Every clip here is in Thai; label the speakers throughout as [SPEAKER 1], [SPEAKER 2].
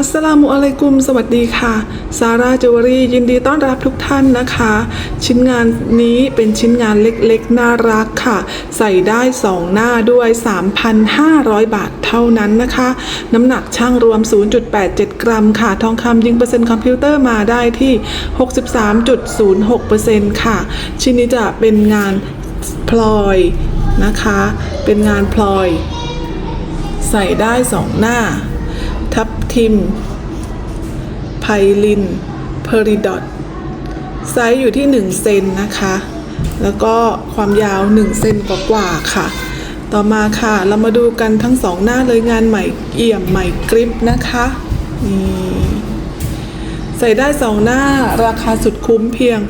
[SPEAKER 1] อัสสลามุอะลัยกุม สวัสดีค่ะ ซาร่าจิวเวลรี่ยินดีต้อนรับทุกท่านนะคะ ชิ้นงานนี้เป็นชิ้นงานเล็กๆ น่ารักค่ะ ใส่ได้ 2 หน้าด้วย 3,500 บาทเท่านั้นนะคะ น้ำหนักช่างรวม 0.87 กรัมค่ะ ทองคำยิงเปอร์เซ็นต์คอมพิวเตอร์มาได้ที่ 63.06%ค่ะ ชิ้นนี้จะเป็นงานพลอยนะคะ เป็นงานพลอย ใส่ได้ 2 หน้า ทับทิม ไพลิน เพอริดอตไซส์อยู่ที่ 1 เซนนะคะ แล้วก็ความยาว 1 เซนกว่าๆค่ะ ต่อมาค่ะ เรามาดูกันทั้งสองหน้าเลยงานใหม่เอี่ยมใหม่กริปนะคะนี่ใส่ได้2หน้าราคาสุดคุ้มเพียง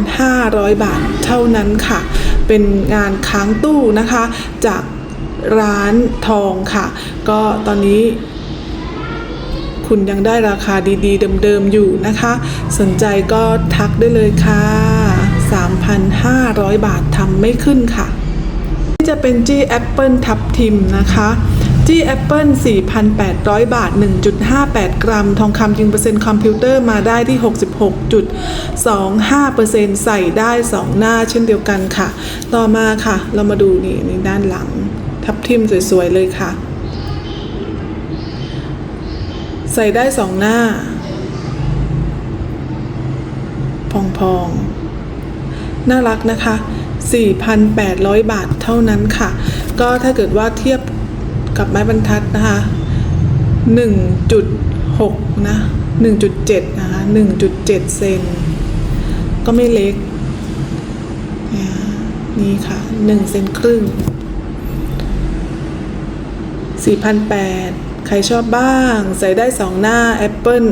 [SPEAKER 1] 3,500 บาทเท่านั้นค่ะ เป็นงานค้างตู้นะคะ จากร้านทองค่ะ ก็ตอนนี้ คุณยังได้ราคาดีๆ เดิมๆ อยู่นะคะ สนใจก็ทักได้เลยค่ะ 3,500 บาททำไม่ขึ้นค่ะนี่จะเป็น G Apple ทับทิมนะคะ G Apple 4,800 บาท 1.58 กรัม ทองคำยิงเปอร์เซ็นต์คอมพิวเตอร์มาได้ที่ 66.25%ใส่ได้ 2 หน้าเช่นเดียวกันค่ะ ต่อมาค่ะ เรามาดูนี่ในด้านหลัง ทับทิมสวย ๆ เลยค่ะ ใส่ได้สองหน้า พองๆ น่ารักนะคะ 4,800 บาทเท่านั้นค่ะ ก็ถ้าเกิดว่าเทียบกับไม้บรรทัดนะคะ 1.6 นะ 1.7 นะคะ 1.7 เซน ก็ไม่เล็ก นี่ค่ะ 1 เซนครึ่ง4,800 ใครชอบบ้าง ใส่ได้2หน้า Apple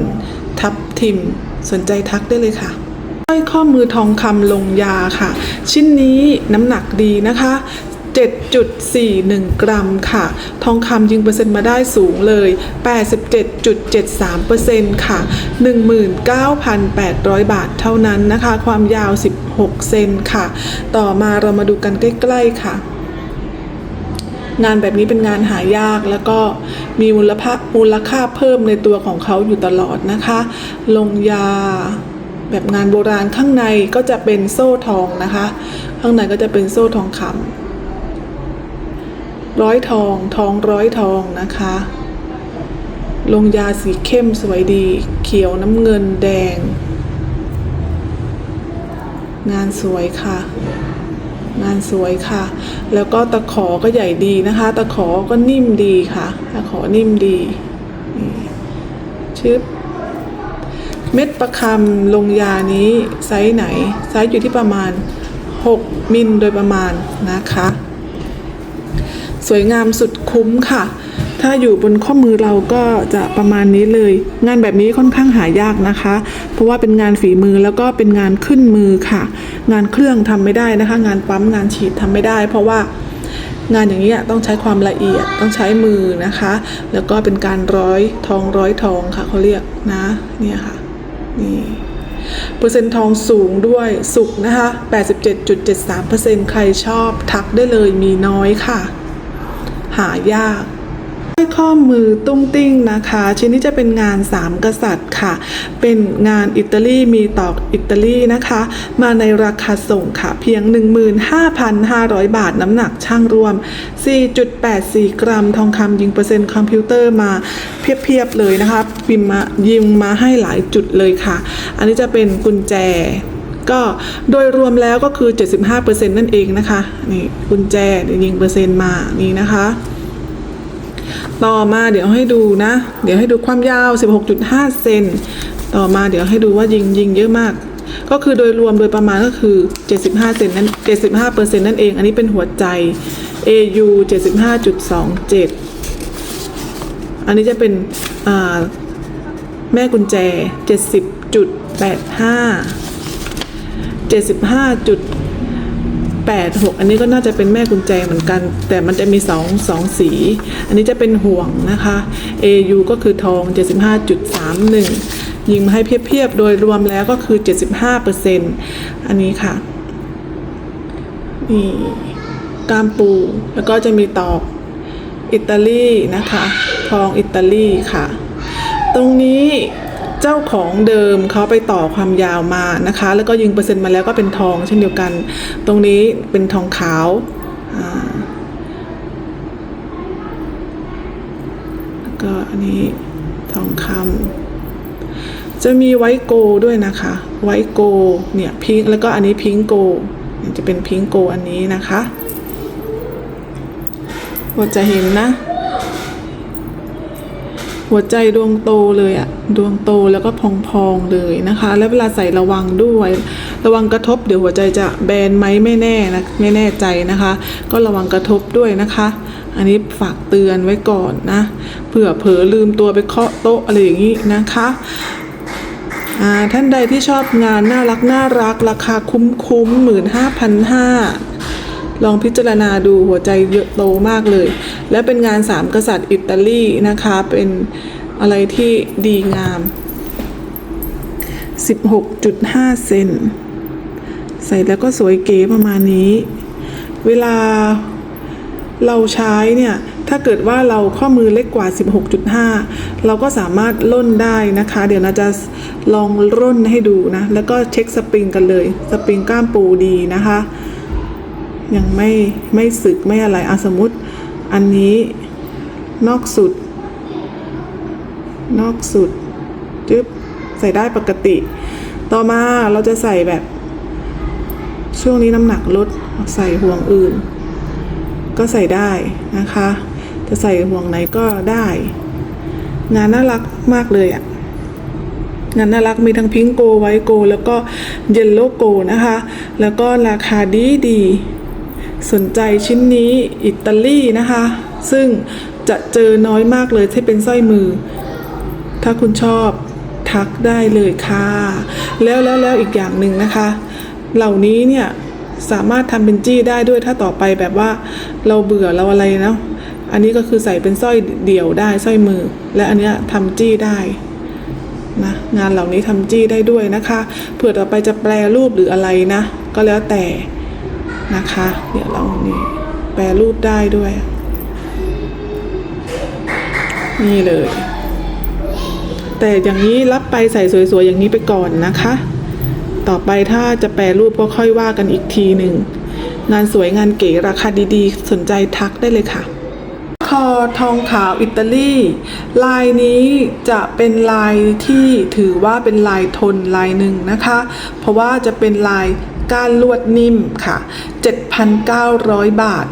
[SPEAKER 1] ทับทิม สนใจทักได้เลยค่ะสร้อยข้อมือทองคำลงยาค่ะ ชิ้นนี้น้ำหนักดีนะคะ 7.41 กรัมค่ะ ทองคำยิงเปอร์เซ็นต์มาได้สูงเลย 87.73%ค่ะ 19,800 บาทเท่านั้นนะคะ ความยาว 16 เซนค่ะ ต่อมาเรามาดูกันใกล้ ๆ ค่ะ งานแบบนี้เป็นงานหายาก แล้วก็มีมูลค่ามูลค่าเพิ่มในตัวของเขาอยู่ตลอดนะคะ ลงยาแบบงานโบราณข้างในก็จะเป็นโซ่ทองนะคะ ข้างในก็จะเป็นโซ่ทองคำร้อยทองทองร้อยทองนะคะ ลงยาสีเข้มสวยดี เขียวน้ำเงินแดง งานสวยค่ะ งานสวยค่ะ แล้วก็ตะขอก็ใหญ่ดีนะคะ ตะขอก็นิ่มดีค่ะ ตะขอนิ่มดีชึบเม็ดประคำลงยานี้ไซส์ไหน ไซส์อยู่ที่ประมาณ 6 มิลโดยประมาณนะคะ สวยงามสุดคุ้มค่ะ ถ้าอยู่บนข้อมือเราก็จะประมาณนี้เลย งานแบบนี้ค่อนข้างหายากนะคะ เพราะว่าเป็นงานฝีมือแล้วก็เป็นงานขึ้นมือค่ะ งานเครื่องทำไม่ได้นะคะ งานปั๊มงานฉีดทำไม่ได้ เพราะว่างานอย่างนี้ต้องใช้ความละเอียดต้องใช้มือนะคะ แล้วก็เป็นการร้อยทองร้อยทองค่ะเขาเรียกนะเนี่ยค่ะนี่เปอร์เซ็นต์ทองสูงด้วยสุกนะคะ 87.73%ใครชอบทักได้เลยมีน้อยค่ะ หายาก อยข้อมือตุ้งติ้งนะคะชิ้นนี้จะเป็นงานสามกษัตริย์ค่ะ เป็นงานอิตาลีมีตอกอิตาลีนะคะ มาในราคาส่งค่ะ เพียง 15,500 บาทน้ำหนักช่างรวม 4.84 กรัม ทองคำยิงเปอร์เซ็นต์คอมพิวเตอร์มาเพียบๆเลยนะคะพิมมายิงมาให้หลายจุดเลยค่ะ อันนี้จะเป็นกุญแจก็โดยรวมแล้วก็คือ 75%นั่นเองนะคะ นี่กุญแจยิงเปอร์เซ็นต์มา นี่นะคะ ต่อมาเดี๋ยวให้ดูนะ เดี๋ยวให้ดูความยาว 16.5 เซนต่อมาเดี๋ยวให้ดูว่ายิงยิงเยอะมาก ก็คือโดยรวมโดยประมาณก็คือ 75เซนนั้น75เปอร์เซ็นต์นั่นเอง อันนี้เป็นหัวใจ AU 75.27 อันนี้จะเป็นแม่กุญแจ 70.85 75.9 แปดหกอันนี้ก็น่าจะเป็นแม่กุญแจเหมือนกัน แต่มันจะมีสองสองสี อันนี้จะเป็นห่วงนะคะ AU ก็คือทอง 75.31 ยิงมาให้เพียบๆ โดยรวมแล้วก็คือ 75%อันนี้ค่ะ นี่กามปู แล้วก็จะมีตอกอิตาลีนะคะ ทองอิตาลีค่ะ ตรงนี้ เจ้าของเดิมเขาไปต่อความยาวมานะคะ แล้วก็ยิงเปอร์เซ็นต์มาแล้วก็เป็นทองเช่นเดียวกัน ตรงนี้เป็นทองขาวแล้วก็อันนี้ทองคำจะมีไวโกด้วยนะคะ ไวโกเนี่ยพิงค์แล้วก็อันนี้พิงโกจะเป็นพิงโกอันนี้นะคะก็จะเห็นนะ หัวใจดวงโตเลยอะดวงโตแล้วก็พองๆเลยนะคะ แล้วเวลาใส่ระวังด้วย ระวังกระทบเดี๋ยวหัวใจจะแบนไหมไม่แน่นะไม่แน่ใจนะคะ ก็ระวังกระทบด้วยนะคะ อันนี้ฝากเตือนไว้ก่อนนะเผื่อเผลอลืมตัวไปเคาะโต๊ะอะไรอย่างนี้นะคะท่านใดที่ชอบงานน่ารักน่ารัก ราคาคุ้มคุ้มหมื่นห้าพันห้า ลองพิจารณาดูหัวใจเยอะโตมากเลย และเป็นงานสามกษัตริย์อิตาลีนะคะ เป็นอะไรที่ดีงาม 16.5 เซนใส่แล้วก็สวยเก๋ประมาณนี้ เวลาเราใช้เนี่ย ถ้าเกิดว่าเราข้อมือเล็กกว่า 16.5 เราก็สามารถล่นได้นะคะ เดี๋ยวนะจะลองร่นให้ดูนะ แล้วก็เช็คสปริงกันเลย สปริงกล้ามปูดีนะคะ ยังไม่ไม่สึกไม่อะไรอะสมมติ อันนี้นอกสุด นอกสุดจึ๊บใส่ได้ปกติ ต่อมาเราจะใส่แบบ ช่วงนี้น้ำหนักลดใส่ห่วงอื่น ก็ใส่ได้นะคะ จะใส่ห่วงไหนก็ได้ งานน่ารักมากเลยอะ่ะงานน่ารักมีทั้งพิงโกไวโก แล้วก็เยลโลโกนะคะ แล้วก็ราคาดีดี สนใจชิ้นนี้อิตาลีนะคะ ซึ่งจะเจอน้อยมากเลยที่เป็นสร้อยมือ ถ้าคุณชอบทักได้เลยค่ะ แล้วแล้วแล้วอีกอย่างหนึ่งนะคะ เหล่านี้เนี่ยสามารถทำเป็นจี้ได้ด้วยถ้าต่อไปแบบว่าเราเบื่อเราอะไรเนาะอันนี้ก็คือใส่เป็นสร้อยเดี่ยวได้สร้อยมือ และอันเนี้ยทำจี้ได้นะงานเหล่านี้ทำจี้ได้ด้วยนะคะ เผื่อต่อไปจะแปลรูปหรืออะไรนะ ก็แล้วแต่ นะคะ เดี๋ยวเรานี่แปลรูปได้ด้วย นี่เลย แต่อย่างนี้รับไปใส่สวยๆอย่างนี้ไปก่อนนะคะ ต่อไปถ้าจะแปรรูปก็ค่อยว่ากันอีกทีหนึ่งงานสวยงานเก๋ราคาดีๆ สนใจทักได้เลยค่ะ คอทองขาวอิตาลี ลายนี้จะเป็นลายที่ถือว่าเป็นลายทนลายหนึ่งนะคะ เพราะว่าจะเป็นลาย ก้านลวดนิ่มค่ะ 7,900 บาท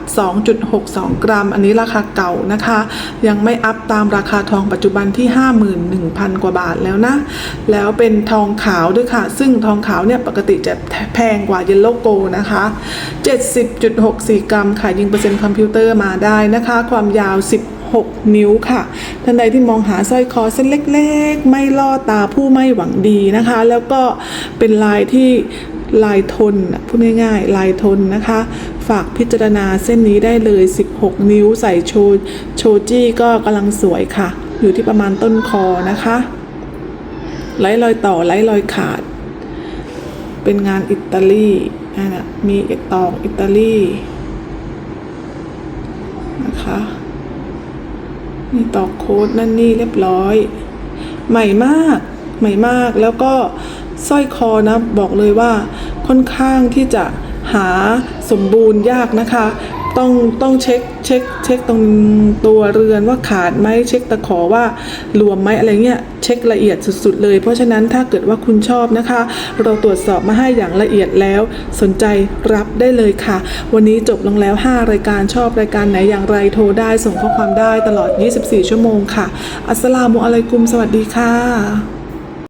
[SPEAKER 1] 2.62 กรัม อันนี้ราคาเก่านะคะ ยังไม่อัพตามราคาทองปัจจุบันที่ 51,000 กว่าบาทแล้วนะ แล้วเป็นทองขาวด้วยค่ะ ซึ่งทองขาวเนี่ยปกติจะแพงกว่าเยลโลโกนะคะ 70.64 กรัมค่ะ ยิงเปอร์เซ็นต์คอมพิวเตอร์มาได้นะคะ ความยาว 10 6 นิ้วค่ะ ท่านใดที่มองหาสร้อยคอเส้นเล็กๆ ไม่ล่อตาผู้ไม่หวังดีนะคะ แล้วก็เป็นลายที่ ลายทนน่ะพูดง่ายๆ ลายทนนะคะ ฝากพิจารณาเส้นนี้ได้เลย 16 นิ้วใส่โชโชจี้ก็กำลังสวยค่ะ อยู่ที่ประมาณต้นคอนะคะไร้รอยต่อไร้รอยขาด เป็นงานอิตาลีนั่ะมีเอกตอกอิตาลีนะคะมีตอกโค้ดนั่นนี่เรียบร้อย ใหม่มาก ใหม่มากแล้วก็ สร้อยคอนะบอกเลยว่าค่อนข้างที่จะหาสมบูรณ์ยากนะคะ ต้องต้องเช็คเช็คเช็คตรงตัวเรือนว่าขาดไหมเช็คตะขอว่ารวมไหมอะไรเงี้ยเช็คละเอียดสุดๆเลย เพราะฉะนั้นถ้าเกิดว่าคุณชอบนะคะ เราตรวจสอบมาให้อย่างละเอียดแล้ว สนใจรับได้เลยค่ะ วันนี้จบลงแล้ว 5 รายการชอบรายการไหนอย่างไรโทรได้ส่งข้อความได้ตลอด 24 ชั่วโมงค่ะ อัสลามุอะลัยกุม สวัสดีค่ะ